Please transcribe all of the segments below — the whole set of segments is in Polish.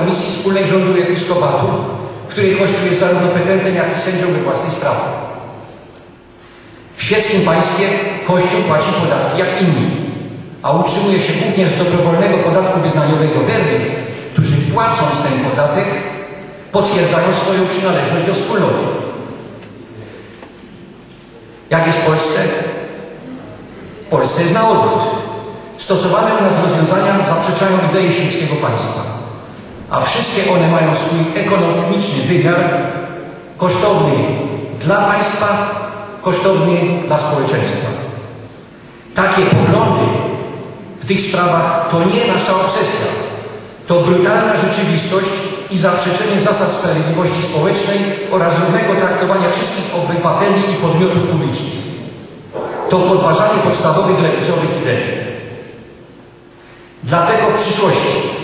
Komisji Wspólnej Rządu i Episkopatu, w której Kościół jest zarówno petentem, jak i sędzią we własnej sprawie. W świeckim państwie Kościół płaci podatki jak inni, a utrzymuje się głównie z dobrowolnego podatku wyznaniowego wiernych, którzy płacąc ten podatek potwierdzają swoją przynależność do wspólnoty. Jak jest w Polsce? W Polsce jest na odwrót. Stosowane u nas rozwiązania zaprzeczają idei świeckiego państwa, a wszystkie one mają swój ekonomiczny wymiar, kosztowny dla państwa, kosztowny dla społeczeństwa. Takie poglądy w tych sprawach to nie nasza obsesja, to brutalna rzeczywistość i zaprzeczenie zasad sprawiedliwości społecznej oraz równego traktowania wszystkich obywateli i podmiotów publicznych. To podważanie podstawowych lewicowych idei. Dlatego w przyszłości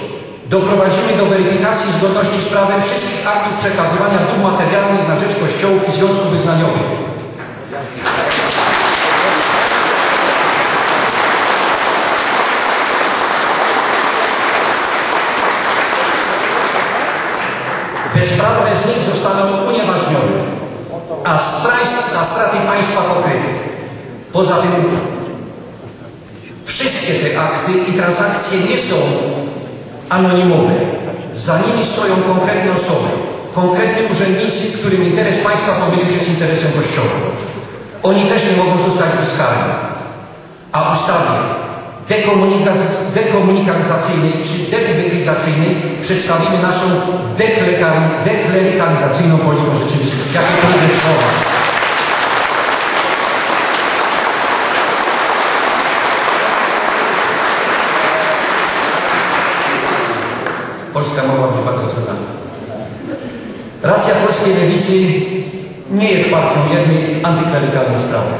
doprowadzimy do weryfikacji zgodności z prawem wszystkich aktów przekazywania dóbr materialnych na rzecz kościołów i związków wyznaniowych. Bezprawne z nich zostaną unieważnione, a, strajst, a straty państwa pokryte. Poza tym wszystkie te akty i transakcje nie są anonimowe. Za nimi stoją konkretne osoby, konkretni urzędnicy, którym interes państwa pomylił się z interesem Kościoła. Oni też nie mogą zostać bezkarni. A ustawie dekomunikacyjnej czy deubetyzacyjnej przedstawimy naszą deklerykalizacyjną polską rzeczywistość. Jakie trudne słowa. Polska mowa być bardzo trudna. Racja polskiej lewicy nie jest partią jednej antyklerykalnej sprawy.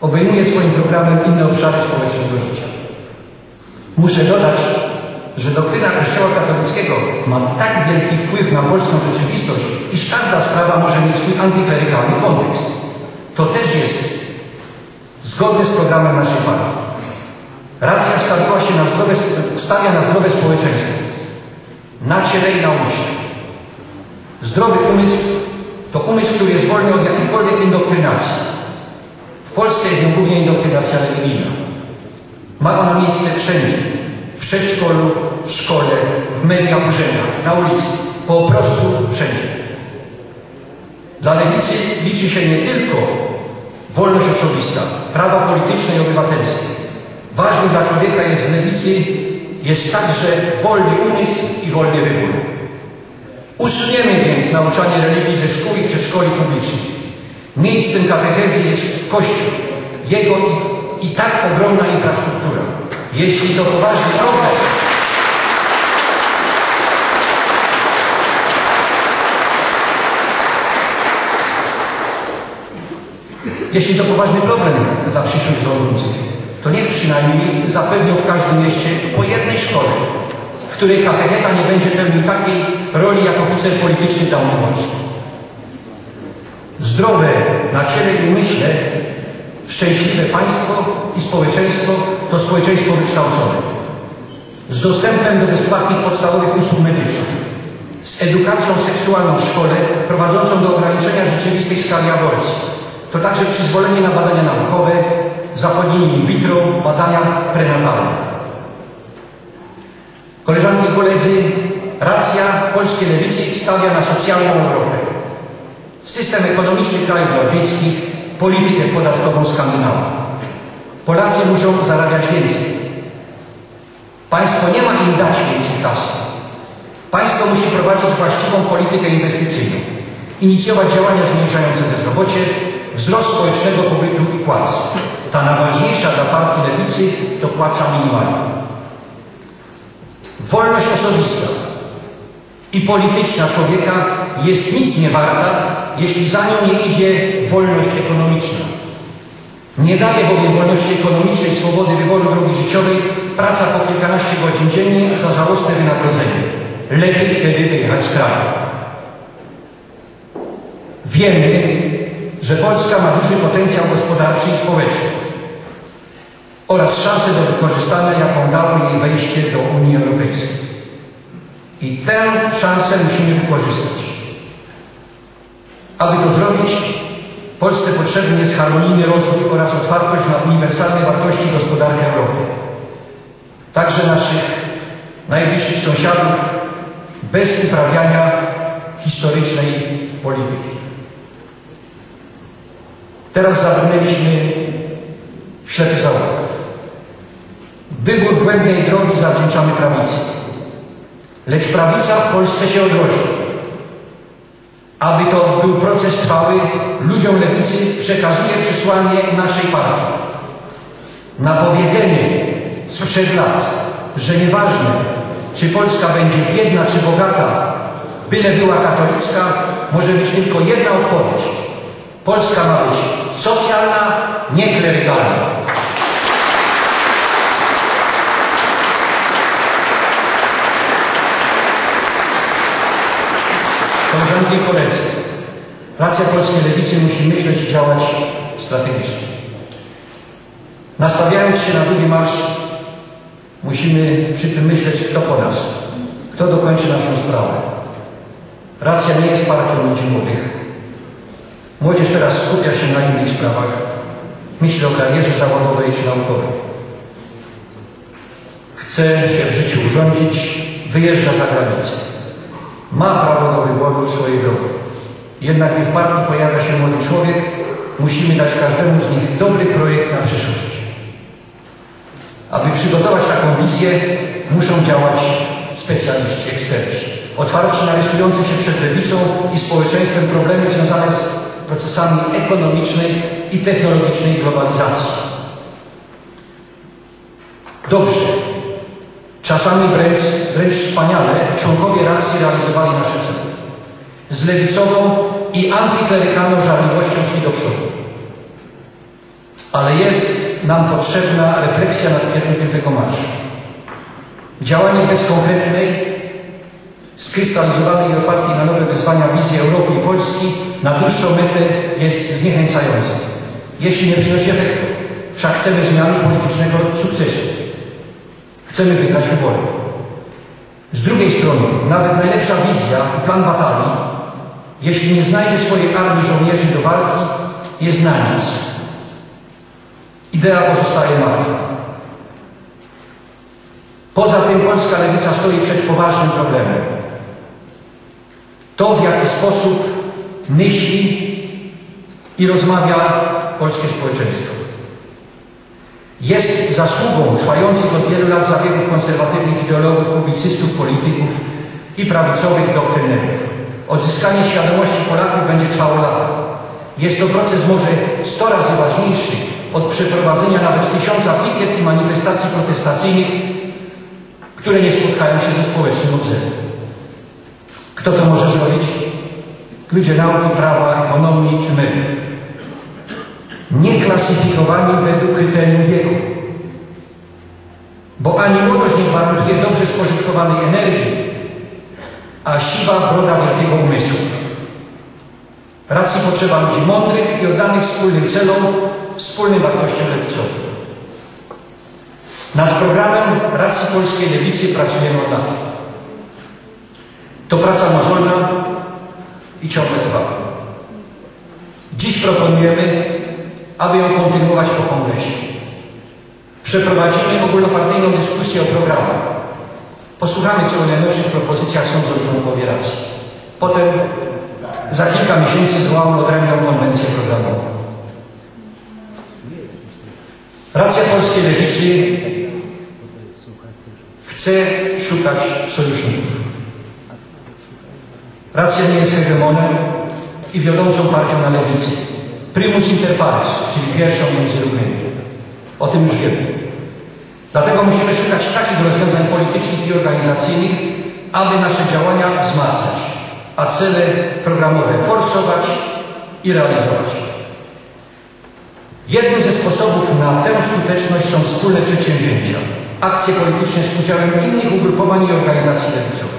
Obejmuje swoim programem inne obszary społecznego życia. Muszę dodać, że doktryna Kościoła katolickiego ma tak wielki wpływ na polską rzeczywistość, iż każda sprawa może mieć swój antyklerykalny kontekst. To też jest zgodne z programem naszej partii. Racja stawiła się na zdrowe, stawia na zdrowe społeczeństwo, na ciele i na umyśle. Zdrowy umysł to umysł, który jest wolny od jakiejkolwiek indoktrynacji. W Polsce jest nią głównie indoktrynacja religijna. Ma ona miejsce wszędzie. W przedszkolu, w szkole, w mediach, urzędach, na ulicy. Po prostu wszędzie. Dla lewicy liczy się nie tylko wolność osobista, prawa polityczne i obywatelskie. Ważny dla człowieka jest w lewicy jest także wolny umysł i wolny wybór. Usuniemy więc nauczanie religii ze szkół i przedszkoli publicznych. Miejscem katechezy jest Kościół, jego i, i tak ogromna infrastruktura. Jeśli to poważny problem, jeśli to poważny problem dla przyszłych rządzących, to niech przynajmniej zapewnią w każdym mieście po jednej szkole, w której katecheta nie będzie pełnił takiej roli jak oficer polityczny pełnomocny. Zdrowe na ciele i umyśle, szczęśliwe państwo i społeczeństwo to społeczeństwo wykształcone. Z dostępem do bezpłatnych podstawowych usług medycznych, z edukacją seksualną w szkole prowadzącą do ograniczenia rzeczywistej skali aborcji. To także przyzwolenie na badania naukowe, zapłodnienie in vitro, badania prenatalne. Koleżanki i koledzy, racja polskiej lewicy stawia na socjalną Europę. System ekonomiczny krajów nordyckich, politykę podatkową Skandynawów. Polacy muszą zarabiać więcej. Państwo nie ma im dać więcej kasy. Państwo musi prowadzić właściwą politykę inwestycyjną, inicjować działania zmniejszające bezrobocie, wzrost społecznego pobytu i płac. Ta najważniejsza dla partii lewicy to płaca minimalna. Wolność osobista i polityczna człowieka jest nic nie warta, jeśli za nią nie idzie wolność ekonomiczna. Nie daje bowiem wolności ekonomicznej swobody wyboru drogi życiowej praca po kilkanaście godzin dziennie za żałosne wynagrodzenie. Lepiej wtedy wyjechać z kraju. Wiemy, że Polska ma duży potencjał gospodarczy i społeczny oraz szansę do wykorzystania, jaką dało jej wejście do Unii Europejskiej. I tę szansę musimy wykorzystać. Aby to zrobić, Polsce potrzebny jest harmonijny rozwój oraz otwartość na uniwersalne wartości gospodarki Europy. Także naszych najbliższych sąsiadów bez uprawiania historycznej polityki. Teraz zabrnęliśmy w ślepy. Wybór błędnej drogi zawdzięczamy prawicy. Lecz prawica w Polsce się odrodzi. Aby to był proces trwały, ludziom lewicy przekazuje przesłanie naszej partii. Na powiedzenie sprzed lat, że nieważne, czy Polska będzie biedna czy bogata, byle była katolicka, może być tylko jedna odpowiedź. Polska ma być socjalna, nie klerykalna. Koleżanki i koledzy, racja polskiej lewicy musi myśleć i działać strategicznie. Nastawiając się na długi marsz, musimy przy tym myśleć, kto po nas, kto dokończy naszą sprawę. Racja nie jest partią ludzi młodych. Młodzież teraz skupia się na innych sprawach. Myśli o karierze zawodowej czy naukowej. Chce się w życiu urządzić, wyjeżdża za granicę. Ma prawo do wyboru swojej drogi. Jednak gdy w partii pojawia się młody człowiek, musimy dać każdemu z nich dobry projekt na przyszłość. Aby przygotować taką wizję, muszą działać specjaliści, eksperci. Otwarci na rysujące się przed lewicą i społeczeństwem problemy związane z procesami ekonomicznej i technologicznej globalizacji. Dobrze, czasami wręcz, wręcz wspaniale członkowie racji realizowali nasze cele. Z lewicową i antyklerykalną żarliwością szli do przodu. Ale jest nam potrzebna refleksja nad kierunkiem tego marszu. Działanie bez konkretnej, skrystalizowanej i otwartej na nowe wyzwania wizji Europy i Polski na dłuższą metę jest zniechęcające. Jeśli nie przynosi efektu, wszak chcemy zmiany politycznego sukcesu. Chcemy wygrać wybory. Z drugiej strony, nawet najlepsza wizja i plan batalii, jeśli nie znajdzie swojej armii żołnierzy do walki, jest na nic. Idea pozostaje martwa. Poza tym polska lewica stoi przed poważnym problemem. To, w jaki sposób myśli i rozmawia polskie społeczeństwo. Jest zasługą trwających od wielu lat zabiegów konserwatywnych ideologów, publicystów, polityków i prawicowych doktrynerów. Odzyskanie świadomości Polaków będzie trwało lata. Jest to proces może 100 razy ważniejszy od przeprowadzenia nawet tysiąca pikiet i manifestacji protestacyjnych, które nie spotkają się ze społecznym odzewem. Kto to może zrobić? Ludzie nauki, prawa, ekonomii czy mediów. Nie klasyfikowani według kryterium wieku. Bo ani młodość nie gwarantuje dobrze spożytkowanej energii, a siwa broda wielkiego umysłu. Racji potrzeba ludzi mądrych i oddanych wspólnym celom, wspólnym wartościom lewicowym. Nad programem Racji Polskiej Lewicy pracujemy od lat. To praca mozolna i ciągle trwa. Dziś proponujemy, aby ją kontynuować po kongresie. Przeprowadzimy ogólnopartyjną dyskusję o programie. Posłuchamy, co o najnowszych propozycjach sądzą członkowie racji. Potem za kilka miesięcy zwołamy odrębną konwencję programową. Racja polskiej lewicy chce szukać sojuszników. Racja nie jest hegemonem i wiodącą partią na lewicy. Primus inter pares, czyli pierwszą między równymi. O tym już wiemy. Dlatego musimy szukać takich rozwiązań politycznych i organizacyjnych, aby nasze działania wzmacniać, a cele programowe forsować i realizować. Jednym ze sposobów na tę skuteczność są wspólne przedsięwzięcia, akcje polityczne z udziałem innych ugrupowań i organizacji lewicowych.